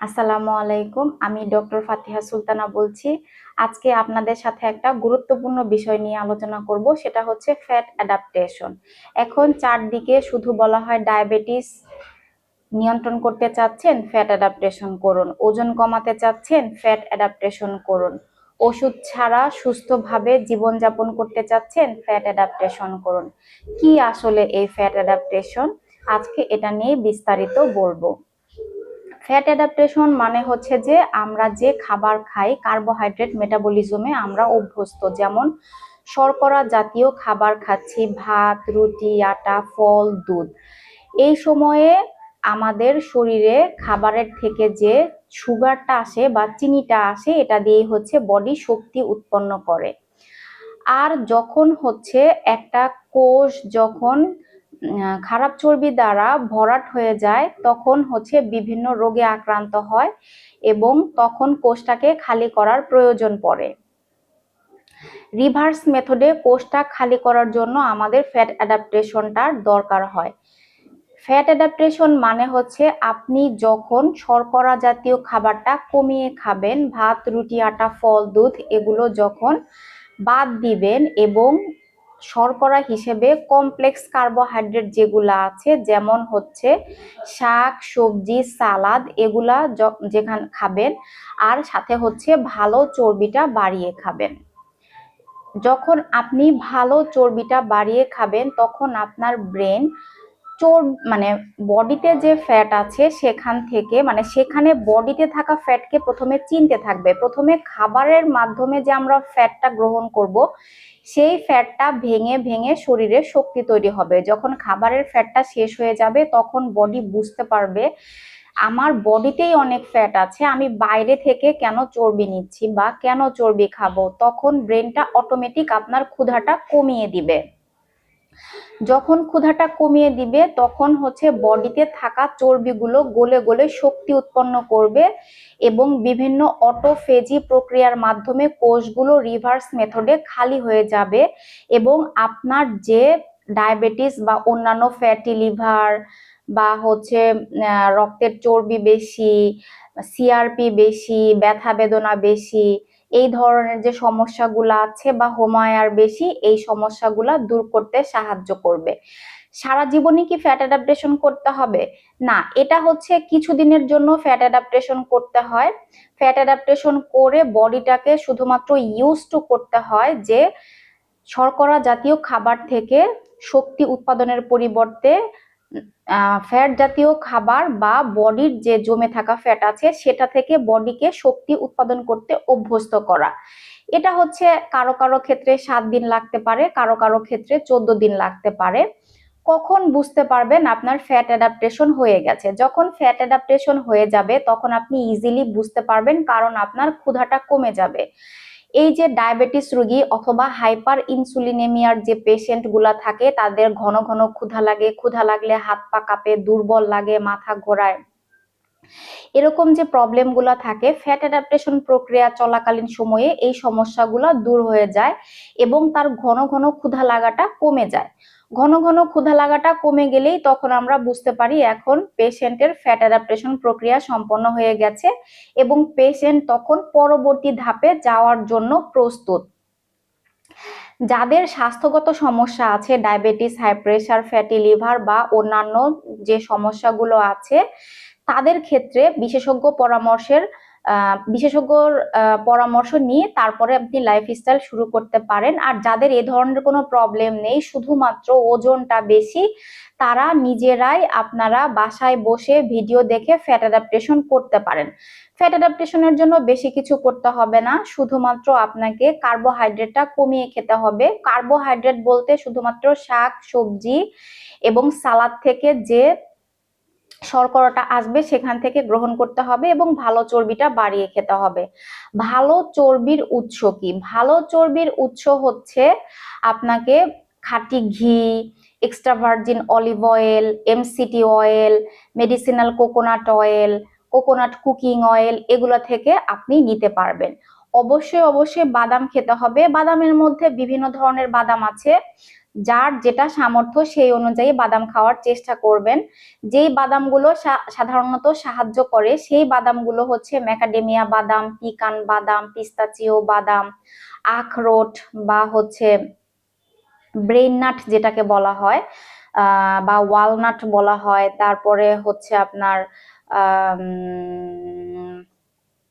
আসসালামু আলাইকুম, আমি ডক্টর ফাতিহা সুলতানা বলছি। আজকে আপনাদের সাথে একটা গুরুত্বপূর্ণ বিষয় নিয়ে আলোচনা করব, সেটা হচ্ছে ফ্যাট অ্যাডাপ্টেশন এখন চারদিকে শুধু বলা হয় ডায়াবেটিস নিয়ন্ত্রণ করতে চাচ্ছেন ফ্যাট অ্যাডাপ্টেশন করুন। ওজন কমাতে চাচ্ছেন ফ্যাট অ্যাডাপ্টেশন করুন। ওষুধ ছাড়া সুস্থভাবে জীবনযাপন করতে চাচ্ছেন ফ্যাট অ্যাডাপ্টেশন করুন। কি আসলে এই ফ্যাট অ্যাডাপ্টেশন আজকে এটা নিয়ে বিস্তারিত বলব। ফ্যাট অ্যাডাপ্টেশন মানে হচ্ছে যে আমরা যে খাবার খাই কার্বোহাইড্রেট মেটাবলিজমে আমরা অভ্যস্ত। যেমন শর্করা জাতীয় খাবার খাচ্ছি, ভাত, রুটি, আটা, ফল, দুধ। এই সময়ে আমাদের শরীরে খাবারের থেকে যে সুগারটা আসে বা চিনিটা আসে, এটা দিয়ে হচ্ছে বডি শক্তি উৎপন্ন করে। আর যখন হচ্ছে একটা কোষ যখন খারাপ চর্বি দ্বারা ভরাট হয়ে যায়, তখন হচ্ছে বিভিন্ন রোগে আক্রান্ত হয় এবং তখন কোষটাকে খালি করার প্রয়োজন পড়ে। রিভার্স মেথডে কোষটা খালি করার জন্য আমাদের ফ্যাট অ্যাডাপ্টেশনটার দরকার হয়। ফ্যাট অ্যাডাপ্টেশন মানে হচ্ছে আপনি যখন শর্করা জাতীয় খাবারটা কমিয়ে খাবেন, ভাত, রুটি, আটা, ফল, দুধ, এগুলো যখন বাদ দিবেন এবং শর্করা হিসেবে কমপ্লেক্স কার্বোহাইড্রেট যেগুলো আছে, যেমন হচ্ছে শাক, সবজি, সালাদ, এগুলা যেখান, খাবেন। আর সাথে হচ্ছে ভালো চর্বিটা বাড়িয়ে খাবেন। যখন আপনি ভালো চর্বিটা বাড়িয়ে খাবেন, তখন আপনার ব্রেন চোর মানে বডিতে যে ফ্যাট আছে, সেখান থেকে মানে সেখানে বডিতে থাকা ফ্যাটকে প্রথমে চিনতে থাকবে। প্রথমে খাবারের মাধ্যমে যে আমরা ফ্যাটটা গ্রহণ করব সেই ফ্যাটটা ভেঙে ভেঙে শরীরে শক্তি তৈরি হবে। যখন খাবারের ফ্যাটটা শেষ হয়ে যাবে, তখন বডি বুঝতে পারবে, আমার বডিতেই অনেক ফ্যাট আছে, আমি বাইরে থেকে কেন চর্বি নিচ্ছি বা কেন চর্বি খাব? তখন ব্রেনটা অটোমেটিক আপনার ক্ষুধাটা কমিয়ে দিবে। যখন ক্ষুধাটা কমিয়ে দিবে, তখন হচ্ছে বডিতে থাকা চর্বিগুলো গলে গলে শক্তি উৎপন্ন করবে এবং বিভিন্ন অটোফেজি প্রক্রিয়ার মাধ্যমে কোষগুলো রিভার্স মেথডে খালি হয়ে যাবে এবং আপনার যে ডায়াবেটিস বা অন্যান্য ফ্যাটি লিভার বা হচ্ছে রক্তের চর্বি বেশি, সিআরপি বেশি, ব্যথা বেদনা বেশি এই ধরনের যে সমস্যাগুলো আছে বা হোমায়ার বেশি, এই সমস্যাগুলো দূর করতে সাহায্য করবে। সারা জীবনে কি ফ্যাট অ্যাডাপ্টেশন করতে হবে? না, এটা হচ্ছে কিছুদিনের জন্য ফ্যাট অ্যাডাপ্টেশন করতে হয়। ফ্যাট অ্যাডাপ্টেশন করে বডিটাকে শুধুমাত্র ইউজ টু করতে হয় যে শর্করা জাতীয় খাবার থেকে শক্তি উৎপাদনের পরিবর্তে ফ্যাট জাতীয় খাবার বা বডির যে জমে থাকা ফ্যাট আছে, সেটা থেকে বডিকে শক্তি উৎপাদন করতে অভ্যস্ত করা। এটা হচ্ছে কারও কারও ক্ষেত্রে সাত দিন লাগতে পারে, কারও কারও ক্ষেত্রে চোদ্দ দিন লাগতে পারে। কখন বুঝতে পারবেন আপনার ফ্যাট অ্যাডাপ্টেশন হয়ে গেছে? যখন ফ্যাট অ্যাডাপ্টেশন হয়ে যাবে, তখন আপনি ইজিলি বুঝতে পারবেন কারণ আপনার ক্ষুধাটা কমে যাবে। এই যে ডায়াবেটিস রোগী অথবা হাইপার ইনসুলিনেমিয়ার যে পেশেন্টগুলা থাকে, তাদের ঘন ঘন ক্ষুধা লাগে। ক্ষুধা লাগলে হাত পা কাঁপে, দুর্বল লাগে, মাথা ঘোরায়। এরকম যে প্রবলেমগুলো থাকে, ফ্যাট অ্যাডাপ্টেশন প্রক্রিয়া চলাকালীন সময়ে এই সমস্যাগুলো দূর হয়ে যায় এবং তার ঘন ঘন ক্ষুধা লাগাটা কমে যায়। ঘন ঘন ক্ষুধা লাগাটা কমে গেলেই তখন আমরা বুঝতে পারি এখন পেশেন্টের ফ্যাট অ্যাডাপ্টেশন প্রক্রিয়া সম্পন্ন হয়ে গেছে এবং পেশেন্ট তখন পরবর্তী ধাপে যাওয়ার জন্য প্রস্তুত। যাদের স্বাস্থ্যগত সমস্যা আছে, diabetes, high pressure fatty liver বা অন্যান্য যে সমস্যাগুলো আছে, তাদের ক্ষেত্রে বিশেষজ্ঞ পরামর্শের বিশেষজ্ঞর পরামর্শ নিয়ে তারপরে আপনি লাইফস্টাইল শুরু করতে পারেন। আর যাদের এ ধরনের কোনো প্রবলেম নেই, শুধুমাত্র ওজনটা বেশি, তারা নিজেরাই আপনারা বাসায় বসে ভিডিও দেখে ফ্যাট অ্যাডাপ্টেশন করতে পারেন। ফ্যাট অ্যাডাপ্টেশনের জন্য বেশি কিছু করতে হবে না, শুধুমাত্র আপনাকে কার্বোহাইড্রেটটা কমিয়ে খেতে হবে। কার্বোহাইড্রেট বলতে শুধুমাত্র শাক, সবজি এবং সালাদ থেকে যে শর্করাটা আসবে সেখান থেকে গ্রহণ করতে হবে এবং ভালো চর্বিটা বাড়িয়ে খেতে হবে। ভালো চর্বির উৎস কি? ভালো চর্বির উৎস হচ্ছে আপনাকে খাঁটি ঘি extra virgin olive oil MCT oil medicinal coconut oil coconut cooking oil এগুলো থেকে আপনি নিতে পারবেন। অবশ্যই অবশ্যই বাদাম খেতে হবে। বাদামের মধ্যে বিভিন্ন ধরনের বাদাম আছে। যার যেটা সামর্থ্য সেই অনুযায়ী বাদাম খাওয়ার চেষ্টা করবেন। যেই বাদামগুলো সাধারণত সাহায্য করে সেই বাদামগুলো হচ্ছে ম্যাকাডেমিয়া বাদাম পিকান বাদাম পিস্তাচিও বাদাম আখরোট বা হচ্ছে ব্রেইন নাট যেটাকে বলা হয় বা ওয়ালনাট বলা হয় তারপরে হচ্ছে আপনার আম,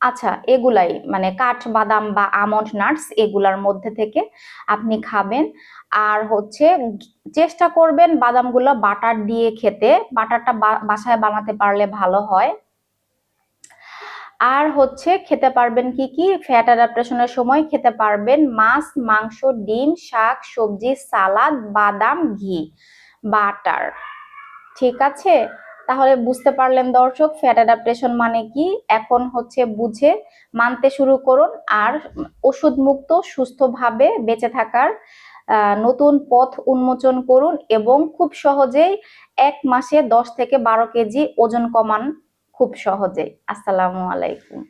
আচ্ছা এগুলাই মানে কাঠ বাদাম বা আমন্ড নাটস এগুলার মধ্যে থেকে আপনি খাবেন। আর হচ্ছে চেষ্টা করবেন বাদামগুলো বাটার দিয়ে খেতে, বাটারটা বাসায় বানাতে পারলে ভালো হয়। আর হচ্ছে খেতে পারবেন কি কি? ফ্যাট অ্যাডাপ্টেশনের সময় খেতে পারবেন মাছ, মাংস, ডিম, শাক, সবজি, সালাদ, বাদাম, ঘি, বাটার। ঠিক আছে? তাহলে বুঝতে পারলেন দর্শক ফ্যাট অ্যাডাপ্টেশন মানে কি? এখন হচ্ছে বুঝে, মানতে শুরু করুন আর ওষুধ মুক্ত সুস্থভাবে বেঁচে থাকার নতুন পথ উন্মোচন করুন এবং খুব সহজেই এক মাসে দশ থেকে বারো কেজি ওজন কমান খুব সহজেই। আসসালামু আলাইকুম।